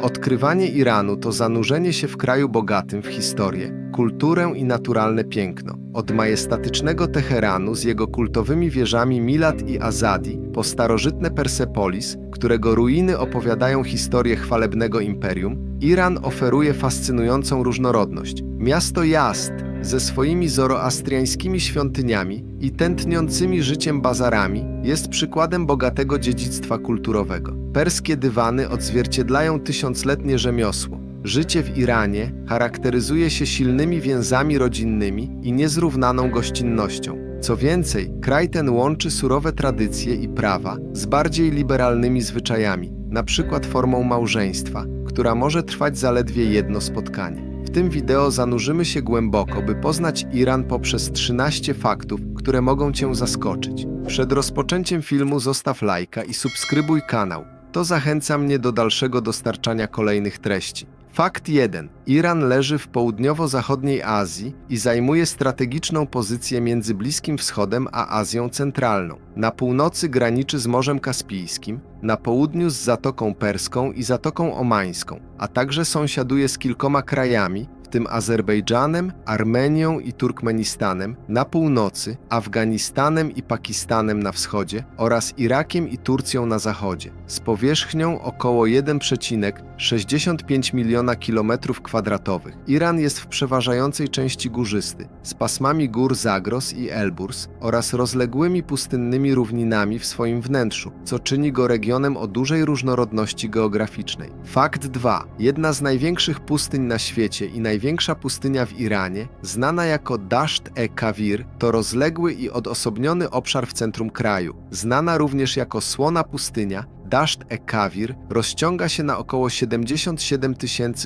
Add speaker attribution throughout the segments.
Speaker 1: Odkrywanie Iranu to zanurzenie się w kraju bogatym w historię, kulturę i naturalne piękno. Od majestatycznego Teheranu z jego kultowymi wieżami Milat i Azadi po starożytne Persepolis, którego ruiny opowiadają historię chwalebnego imperium, Iran oferuje fascynującą różnorodność. Miasto Yazd ze swoimi zoroastriańskimi świątyniami i tętniącymi życiem bazarami jest przykładem bogatego dziedzictwa kulturowego. Perskie dywany odzwierciedlają tysiącletnie rzemiosło. Życie w Iranie charakteryzuje się silnymi więzami rodzinnymi i niezrównaną gościnnością. Co więcej, kraj ten łączy surowe tradycje i prawa z bardziej liberalnymi zwyczajami, na przykład formą małżeństwa, która może trwać zaledwie jedno spotkanie. W tym wideo zanurzymy się głęboko, by poznać Iran poprzez 13 faktów, które mogą Cię zaskoczyć. Przed rozpoczęciem filmu zostaw lajka i subskrybuj kanał. To zachęca mnie do dalszego dostarczania kolejnych treści. Fakt 1. Iran leży w południowo-zachodniej Azji i zajmuje strategiczną pozycję między Bliskim Wschodem a Azją Centralną. Na północy graniczy z Morzem Kaspijskim, na południu z Zatoką Perską i Zatoką Omańską, a także sąsiaduje z kilkoma krajami, tym Azerbejdżanem, Armenią i Turkmenistanem na północy, Afganistanem i Pakistanem na wschodzie oraz Irakiem i Turcją na zachodzie, z powierzchnią około 1,65 miliona kilometrów kwadratowych. Iran jest w przeważającej części górzysty, z pasmami gór Zagros i Elburz oraz rozległymi pustynnymi równinami w swoim wnętrzu, co czyni go regionem o dużej różnorodności geograficznej. Fakt 2. Jedna z największych pustyń na świecie i największa pustynia w Iranie, znana jako Dasht-e-Kawir, to rozległy i odosobniony obszar w centrum kraju. Znana również jako Słona Pustynia, Dasht-e-Kawir rozciąga się na około 77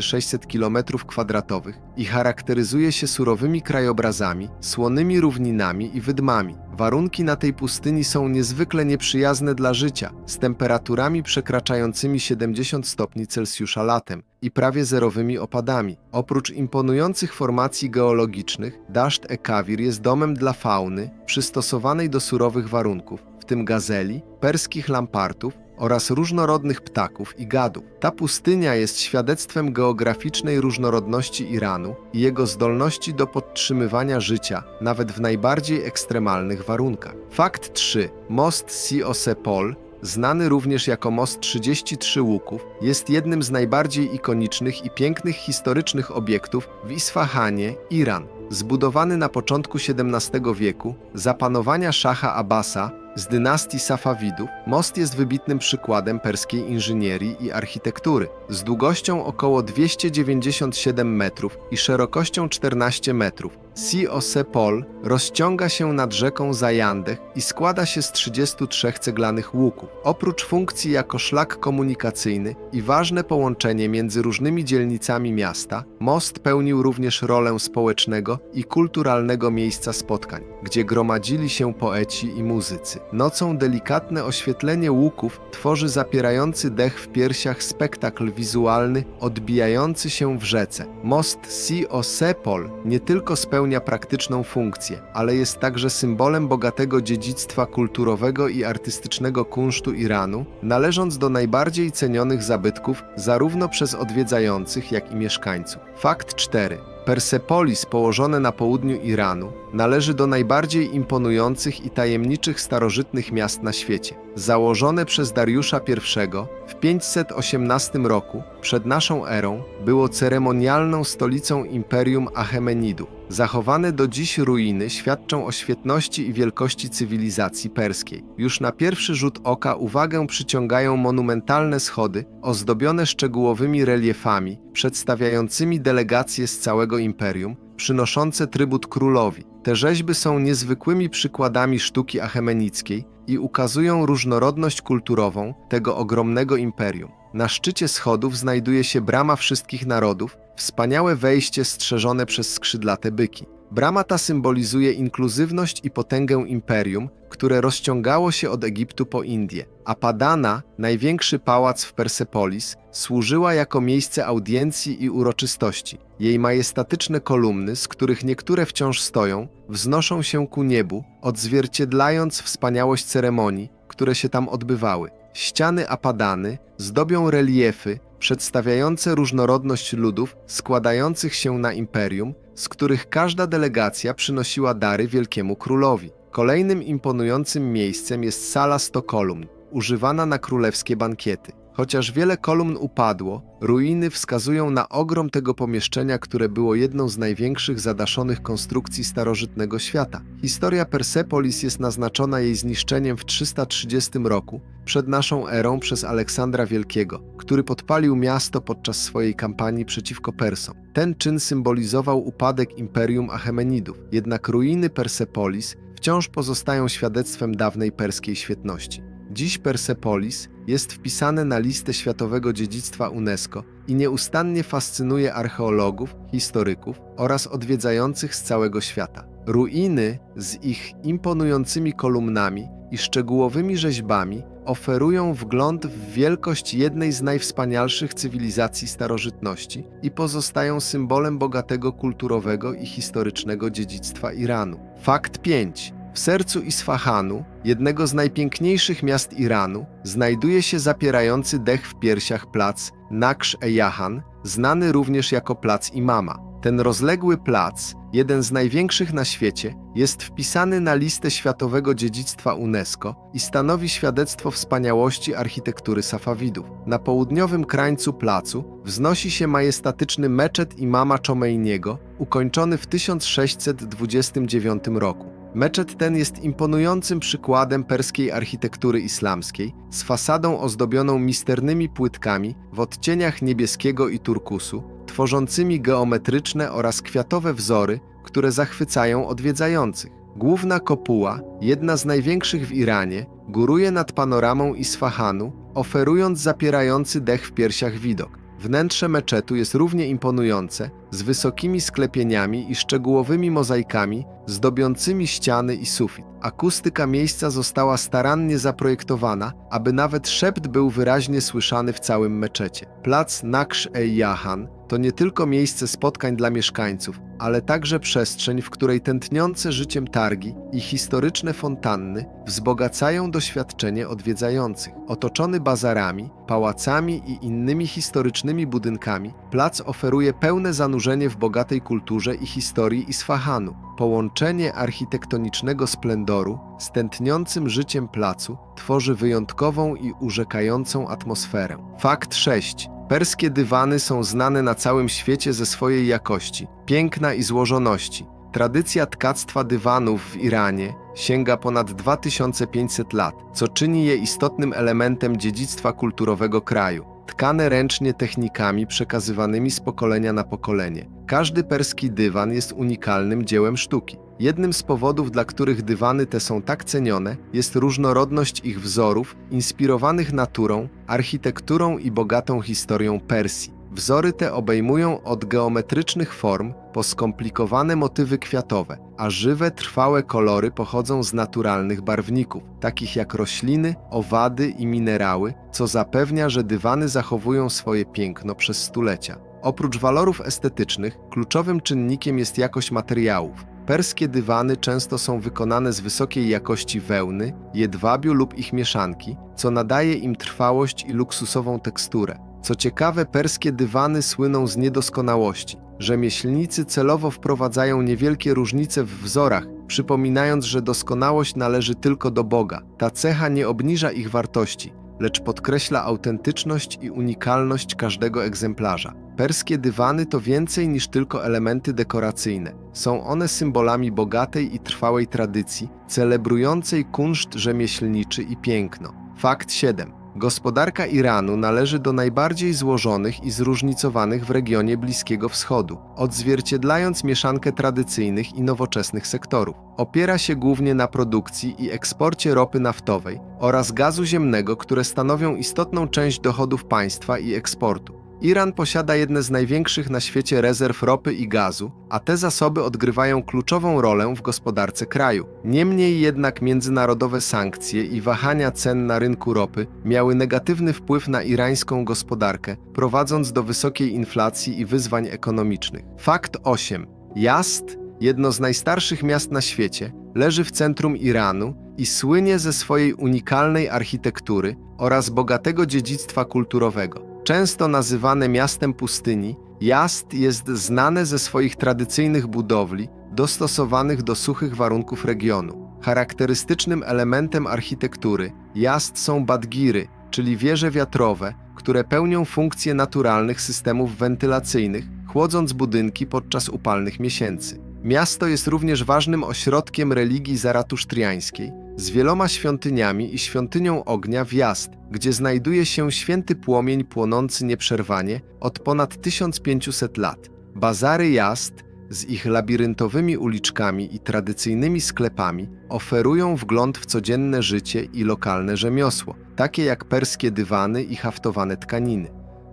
Speaker 1: 600 km2 i charakteryzuje się surowymi krajobrazami, słonymi równinami i wydmami. Warunki na tej pustyni są niezwykle nieprzyjazne dla życia, z temperaturami przekraczającymi 70 stopni Celsjusza latem i prawie zerowymi opadami. Oprócz imponujących formacji geologicznych, Dasht-e-Kawir jest domem dla fauny przystosowanej do surowych warunków, w tym gazeli, perskich lampartów, oraz różnorodnych ptaków i gadów. Ta pustynia jest świadectwem geograficznej różnorodności Iranu i jego zdolności do podtrzymywania życia nawet w najbardziej ekstremalnych warunkach. Fakt 3. Most Si-o-se-Pol znany również jako Most 33 Łuków, jest jednym z najbardziej ikonicznych i pięknych historycznych obiektów w Isfahanie, Iran. Zbudowany na początku XVII wieku za panowania szacha Abbasa z dynastii Safawidów, most jest wybitnym przykładem perskiej inżynierii i architektury. Z długością około 297 metrów i szerokością 14 metrów, Si-o-se-Pol rozciąga się nad rzeką Zajandech i składa się z 33 ceglanych łuków. Oprócz funkcji jako szlak komunikacyjny i ważne połączenie między różnymi dzielnicami miasta, most pełnił również rolę społecznego i kulturalnego miejsca spotkań, gdzie gromadzili się poeci i muzycy. Nocą delikatne oświetlenie łuków tworzy zapierający dech w piersiach spektakl wizualny odbijający się w rzece. Most Si-o-se-Pol nie tylko spełnia praktyczną funkcję, ale jest także symbolem bogatego dziedzictwa kulturowego i artystycznego kunsztu Iranu, należąc do najbardziej cenionych zabytków zarówno przez odwiedzających, jak i mieszkańców. Fakt 4. Persepolis, położone na południu Iranu, należy do najbardziej imponujących i tajemniczych starożytnych miast na świecie. Założone przez Dariusza I w 518 roku przed naszą erą, było ceremonialną stolicą Imperium Achemenidów. Zachowane do dziś ruiny świadczą o świetności i wielkości cywilizacji perskiej. Już na pierwszy rzut oka uwagę przyciągają monumentalne schody ozdobione szczegółowymi reliefami, przedstawiającymi delegacje z całego imperium, przynoszące trybut królowi. Te rzeźby są niezwykłymi przykładami sztuki achemenickiej i ukazują różnorodność kulturową tego ogromnego imperium. Na szczycie schodów znajduje się brama wszystkich narodów, wspaniałe wejście strzeżone przez skrzydlate byki. Brama ta symbolizuje inkluzywność i potęgę imperium, które rozciągało się od Egiptu po Indię, a Padana, największy pałac w Persepolis, służyła jako miejsce audiencji i uroczystości. Jej majestatyczne kolumny, z których niektóre wciąż stoją, wznoszą się ku niebu, odzwierciedlając wspaniałość ceremonii, które się tam odbywały. Ściany Apadany zdobią reliefy przedstawiające różnorodność ludów składających się na imperium, z których każda delegacja przynosiła dary wielkiemu królowi. Kolejnym imponującym miejscem jest sala sto kolumn, używana na królewskie bankiety. Chociaż wiele kolumn upadło, ruiny wskazują na ogrom tego pomieszczenia, które było jedną z największych zadaszonych konstrukcji starożytnego świata. Historia Persepolis jest naznaczona jej zniszczeniem w 330 roku przed naszą erą przez Aleksandra Wielkiego, który podpalił miasto podczas swojej kampanii przeciwko Persom. Ten czyn symbolizował upadek imperium Achemenidów, jednak ruiny Persepolis wciąż pozostają świadectwem dawnej perskiej świetności. Dziś Persepolis jest wpisane na listę Światowego Dziedzictwa UNESCO i nieustannie fascynuje archeologów, historyków oraz odwiedzających z całego świata. Ruiny z ich imponującymi kolumnami i szczegółowymi rzeźbami oferują wgląd w wielkość jednej z najwspanialszych cywilizacji starożytności i pozostają symbolem bogatego kulturowego i historycznego dziedzictwa Iranu. Fakt 5. W sercu Isfahanu, jednego z najpiękniejszych miast Iranu, znajduje się zapierający dech w piersiach plac Naksh-e-Jahan, znany również jako plac Imama. Ten rozległy plac, jeden z największych na świecie, jest wpisany na listę Światowego Dziedzictwa UNESCO i stanowi świadectwo wspaniałości architektury Safawidów. Na południowym krańcu placu wznosi się majestatyczny meczet imama Chomeiniego, ukończony w 1629 roku. Meczet ten jest imponującym przykładem perskiej architektury islamskiej, z fasadą ozdobioną misternymi płytkami w odcieniach niebieskiego i turkusu, tworzącymi geometryczne oraz kwiatowe wzory, które zachwycają odwiedzających. Główna kopuła, jedna z największych w Iranie, góruje nad panoramą Isfahanu, oferując zapierający dech w piersiach widok. Wnętrze meczetu jest równie imponujące, z wysokimi sklepieniami i szczegółowymi mozaikami zdobiącymi ściany i sufit. Akustyka miejsca została starannie zaprojektowana, aby nawet szept był wyraźnie słyszany w całym meczecie. Plac Naksh-e-Jahan to nie tylko miejsce spotkań dla mieszkańców, ale także przestrzeń, w której tętniące życiem targi i historyczne fontanny wzbogacają doświadczenie odwiedzających. Otoczony bazarami, pałacami i innymi historycznymi budynkami, plac oferuje pełne zanurzenie w bogatej kulturze i historii Isfahanu. Połączenie architektonicznego splendoru z tętniącym życiem placu tworzy wyjątkową i urzekającą atmosferę. Fakt 6. Perskie dywany są znane na całym świecie ze swojej jakości, piękna i złożoności. Tradycja tkactwa dywanów w Iranie sięga ponad 2500 lat, co czyni je istotnym elementem dziedzictwa kulturowego kraju. Tkane ręcznie technikami przekazywanymi z pokolenia na pokolenie. Każdy perski dywan jest unikalnym dziełem sztuki. Jednym z powodów, dla których dywany te są tak cenione, jest różnorodność ich wzorów, inspirowanych naturą, architekturą i bogatą historią Persji. Wzory te obejmują od geometrycznych form po skomplikowane motywy kwiatowe, a żywe, trwałe kolory pochodzą z naturalnych barwników, takich jak rośliny, owady i minerały, co zapewnia, że dywany zachowują swoje piękno przez stulecia. Oprócz walorów estetycznych, kluczowym czynnikiem jest jakość materiałów. Perskie dywany często są wykonane z wysokiej jakości wełny, jedwabiu lub ich mieszanki, co nadaje im trwałość i luksusową teksturę. Co ciekawe, perskie dywany słyną z niedoskonałości. Rzemieślnicy celowo wprowadzają niewielkie różnice w wzorach, przypominając, że doskonałość należy tylko do Boga. Ta cecha nie obniża ich wartości, lecz podkreśla autentyczność i unikalność każdego egzemplarza. Perskie dywany to więcej niż tylko elementy dekoracyjne. Są one symbolami bogatej i trwałej tradycji, celebrującej kunszt rzemieślniczy i piękno. Fakt 7. Gospodarka Iranu należy do najbardziej złożonych i zróżnicowanych w regionie Bliskiego Wschodu, odzwierciedlając mieszankę tradycyjnych i nowoczesnych sektorów. Opiera się głównie na produkcji i eksporcie ropy naftowej oraz gazu ziemnego, które stanowią istotną część dochodów państwa i eksportu. Iran posiada jedne z największych na świecie rezerw ropy i gazu, a te zasoby odgrywają kluczową rolę w gospodarce kraju. Niemniej jednak międzynarodowe sankcje i wahania cen na rynku ropy miały negatywny wpływ na irańską gospodarkę, prowadząc do wysokiej inflacji i wyzwań ekonomicznych. Fakt 8. Yazd, jedno z najstarszych miast na świecie, leży w centrum Iranu i słynie ze swojej unikalnej architektury oraz bogatego dziedzictwa kulturowego. Często nazywane miastem pustyni, Jazd jest znane ze swoich tradycyjnych budowli, dostosowanych do suchych warunków regionu. Charakterystycznym elementem architektury Jazd są badgiry, czyli wieże wiatrowe, które pełnią funkcje naturalnych systemów wentylacyjnych, chłodząc budynki podczas upalnych miesięcy. Miasto jest również ważnym ośrodkiem religii zaratusztriańskiej, z wieloma świątyniami i świątynią ognia w Jazd, gdzie znajduje się święty płomień płonący nieprzerwanie od ponad 1500 lat. Bazary Jazd z ich labiryntowymi uliczkami i tradycyjnymi sklepami oferują wgląd w codzienne życie i lokalne rzemiosło, takie jak perskie dywany i haftowane tkaniny.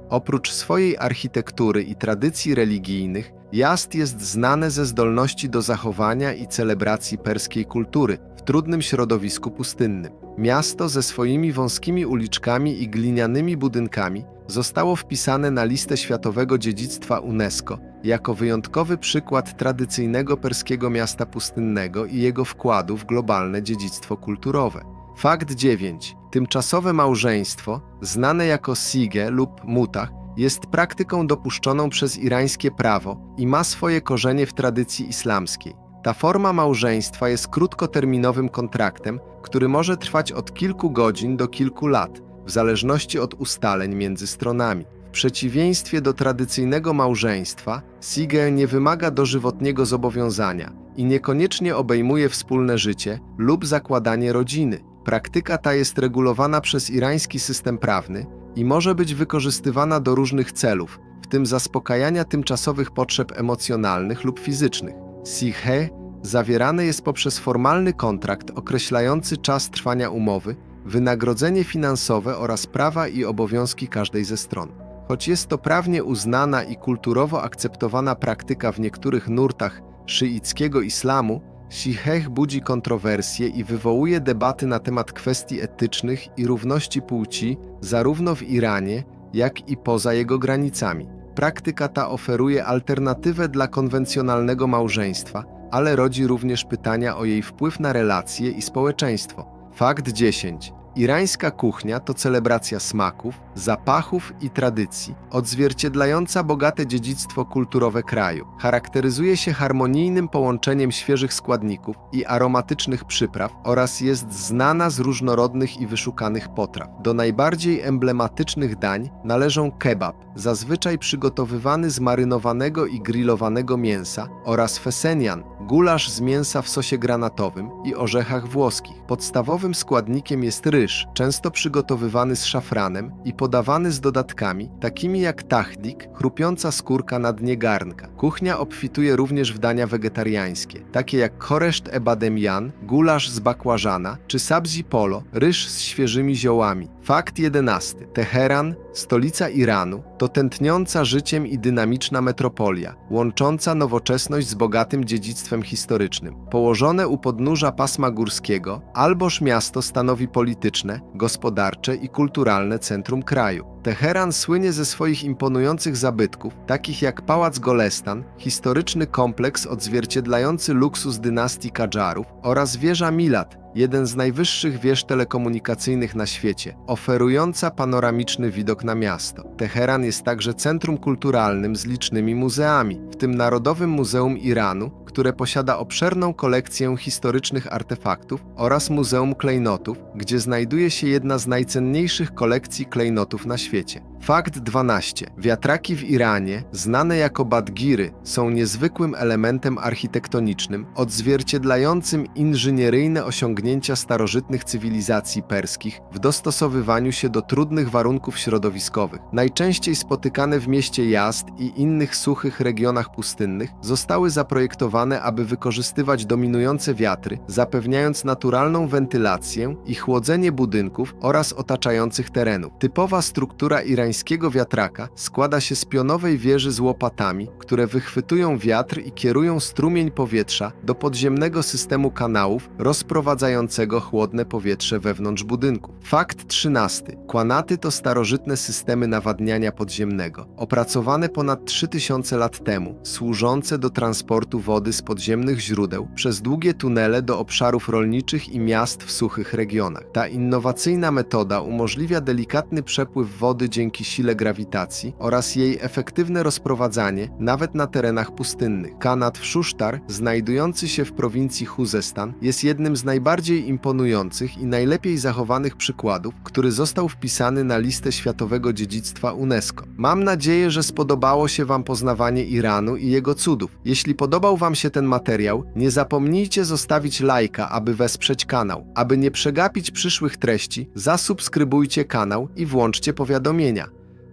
Speaker 1: Oprócz swojej architektury i tradycji religijnych, Jazd jest znane ze zdolności do zachowania i celebracji perskiej kultury w trudnym środowisku pustynnym. Miasto ze swoimi wąskimi uliczkami i glinianymi budynkami zostało wpisane na listę Światowego Dziedzictwa UNESCO jako wyjątkowy przykład tradycyjnego perskiego miasta pustynnego i jego wkładu w globalne dziedzictwo kulturowe. Fakt 9. Tymczasowe małżeństwo, znane jako sige lub mutach, jest praktyką dopuszczoną przez irańskie prawo i ma swoje korzenie w tradycji islamskiej. Ta forma małżeństwa jest krótkoterminowym kontraktem, który może trwać od kilku godzin do kilku lat, w zależności od ustaleń między stronami. W przeciwieństwie do tradycyjnego małżeństwa, sige nie wymaga dożywotniego zobowiązania i niekoniecznie obejmuje wspólne życie lub zakładanie rodziny. Praktyka ta jest regulowana przez irański system prawny i może być wykorzystywana do różnych celów, w tym zaspokajania tymczasowych potrzeb emocjonalnych lub fizycznych. Sikhe zawierane jest poprzez formalny kontrakt określający czas trwania umowy, wynagrodzenie finansowe oraz prawa i obowiązki każdej ze stron. Choć jest to prawnie uznana i kulturowo akceptowana praktyka w niektórych nurtach szyickiego islamu, Sicheh budzi kontrowersje i wywołuje debaty na temat kwestii etycznych i równości płci zarówno w Iranie, jak i poza jego granicami. Praktyka ta oferuje alternatywę dla konwencjonalnego małżeństwa, ale rodzi również pytania o jej wpływ na relacje i społeczeństwo. Fakt 10. Irańska kuchnia to celebracja smaków, zapachów i tradycji, odzwierciedlająca bogate dziedzictwo kulturowe kraju. Charakteryzuje się harmonijnym połączeniem świeżych składników i aromatycznych przypraw oraz jest znana z różnorodnych i wyszukanych potraw. Do najbardziej emblematycznych dań należą kebab, zazwyczaj przygotowywany z marynowanego i grillowanego mięsa, oraz fesenian, gulasz z mięsa w sosie granatowym i orzechach włoskich. Podstawowym składnikiem jest ryż, często przygotowywany z szafranem i podawany z dodatkami, takimi jak tachdik, chrupiąca skórka na dnie garnka. Kuchnia obfituje również w dania wegetariańskie, takie jak koreszt ebademian, gulasz z bakłażana czy sabzi polo, ryż z świeżymi ziołami. Fakt jedenasty. Teheran, stolica Iranu, to tętniąca życiem i dynamiczna metropolia, łącząca nowoczesność z bogatym dziedzictwem historycznym. Położone u podnóża pasma górskiego, Alboż miasto stanowi polityczne, gospodarcze i kulturalne centrum kraju. Teheran słynie ze swoich imponujących zabytków, takich jak Pałac Golestan, historyczny kompleks odzwierciedlający luksus dynastii Kadżarów oraz wieża Milat, jeden z najwyższych wież telekomunikacyjnych na świecie, oferująca panoramiczny widok na miasto. Teheran jest także centrum kulturalnym z licznymi muzeami, w tym Narodowym Muzeum Iranu, które posiada obszerną kolekcję historycznych artefaktów oraz Muzeum Klejnotów, gdzie znajduje się jedna z najcenniejszych kolekcji klejnotów na świecie. Fakt 12. Wiatraki w Iranie, znane jako badgiry, są niezwykłym elementem architektonicznym, odzwierciedlającym inżynieryjne osiągnięcia starożytnych cywilizacji perskich w dostosowywaniu się do trudnych warunków środowiskowych. Najczęściej spotykane w mieście Jazd i innych suchych regionach pustynnych, zostały zaprojektowane, aby wykorzystywać dominujące wiatry, zapewniając naturalną wentylację i chłodzenie budynków oraz otaczających terenów. Typowa struktura irańskiego wiatraka składa się z pionowej wieży z łopatami, które wychwytują wiatr i kierują strumień powietrza do podziemnego systemu kanałów rozprowadzającego chłodne powietrze wewnątrz budynku. Fakt 13. Kłanaty to starożytne systemy nawadniania podziemnego, opracowane ponad 3000 lat temu, służące do transportu wody wody z podziemnych źródeł przez długie tunele do obszarów rolniczych i miast w suchych regionach. Ta innowacyjna metoda umożliwia delikatny przepływ wody dzięki sile grawitacji oraz jej efektywne rozprowadzanie nawet na terenach pustynnych. Kanat w Szusztar, znajdujący się w prowincji Chuzestan, jest jednym z najbardziej imponujących i najlepiej zachowanych przykładów, który został wpisany na listę Światowego Dziedzictwa UNESCO. Mam nadzieję, że spodobało się Wam poznawanie Iranu i jego cudów. Jeśli podobał Wam się ten materiał, nie zapomnijcie zostawić lajka, aby wesprzeć kanał. Aby nie przegapić przyszłych treści, zasubskrybujcie kanał i włączcie powiadomienia.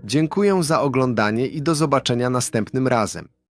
Speaker 1: Dziękuję za oglądanie i do zobaczenia następnym razem.